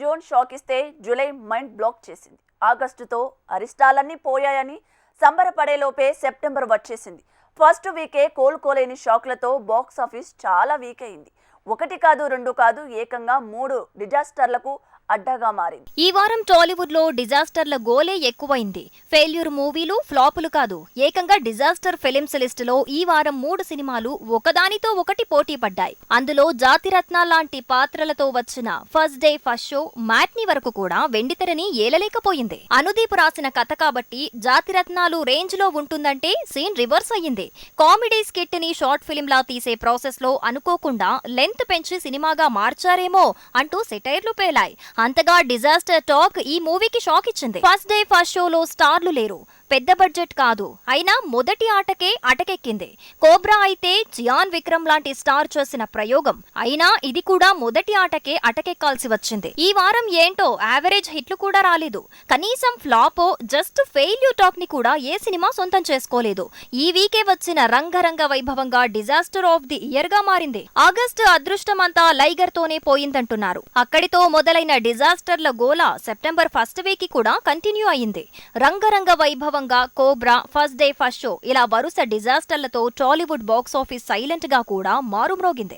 June shock ఇస్తే July mind block చేసింది. ఆగస్టుతో అరిష్టాలన్నీ పోయాయని సంబరపడేలోపే సెప్టెంబర్ వచ్చేసింది. ఫస్ట్ వీకే కోలుకోలేని షాక్లతో బాక్స్ ఆఫీస్ చాలా వీక్ అయింది. ఒకటి కాదు రెండు కాదు ఏకంగా మూడు డిజాస్టర్లకు అడ్డగా మారింది. ఈ వారం టాలీవుడ్లో డిజాస్టర్ల గోలే ఎక్కువైంది. ఫెయిల్యూర్ మూవీలు ఫ్లాపులు కాదు. ఏకంగా డిజాస్టర్ ఫిలిమ్స్ లిస్ట్లో ఈ వారం మూడు సినిమాలు ఒకదానితో ఒకటి పోటీ పడ్డాయి. అందులో జాతిరత్న లాంటి పాత్రలతో వచ్చిన first day first show matinee వరకు కూడా వెండితెరని ఏలలేకపోయింది. అనుదీప్ రాసిన కథ కాబట్టి జాతిరత్నాలు రేంజ్లో ఉంటుందంటే సీన్ రివర్స్ అయ్యింది. కామెడీ స్కిట్ని షార్ట్ ఫిలిం లా తీసే ప్రాసెస్లో అనుకోకుండా లెంత్ పెంచి సినిమాగా మార్చారేమో అంటూ సెటైర్లు పేలాయి. అంతగా డిజాస్టర్ టాక్ ఈ మూవీకి షాక్ ఇచ్చింది. ఫస్ట్ డే ఫస్ట్ షోలో స్టార్లు లేరు. పెద్ద బడ్జెట్ కాదు. అయినా మొదటి ఆటకే అటకెక్కింది. కోబ్రా అయితే జియాన్ విక్రమ్ లాంటి స్టార్ చేసిన ప్రయోగం. అయినా ఇది కూడా మొదటి ఆటకే అటకెక్కాల్సి వచ్చింది. ఈ వారం ఏంటో యావరేజ్ హిట్లు కూడా రాలేదు. కనీసం ఫ్లాపో జస్ట్ ఫెయిల్యూర్ టాక్ని కూడా ఏ సినిమా సొంతం చేసుకోలేదు. ఈ వీకే వచ్చిన రంగరంగ వైభవంగా డిజాస్టర్ ఆఫ్ ది ఇయర్గా మారింది. ఆగస్టు అదృష్టమంతా లైగర్ తోనే పోయిందంటున్నారు. అక్కడితో మొదలైన డిజాస్టర్ల గోల సెప్టెంబర్ ఫస్ట్ వీక్ కూడా కంటిన్యూ అయింది Rangaranga Vaibhavanga Cobra first day first show. ఇలా వరుస డిజాస్టర్లతో టాలీవుడ్ బాక్స్ ఆఫీస్ సైలెంట్గా కూడా మారుమ్రోగింది.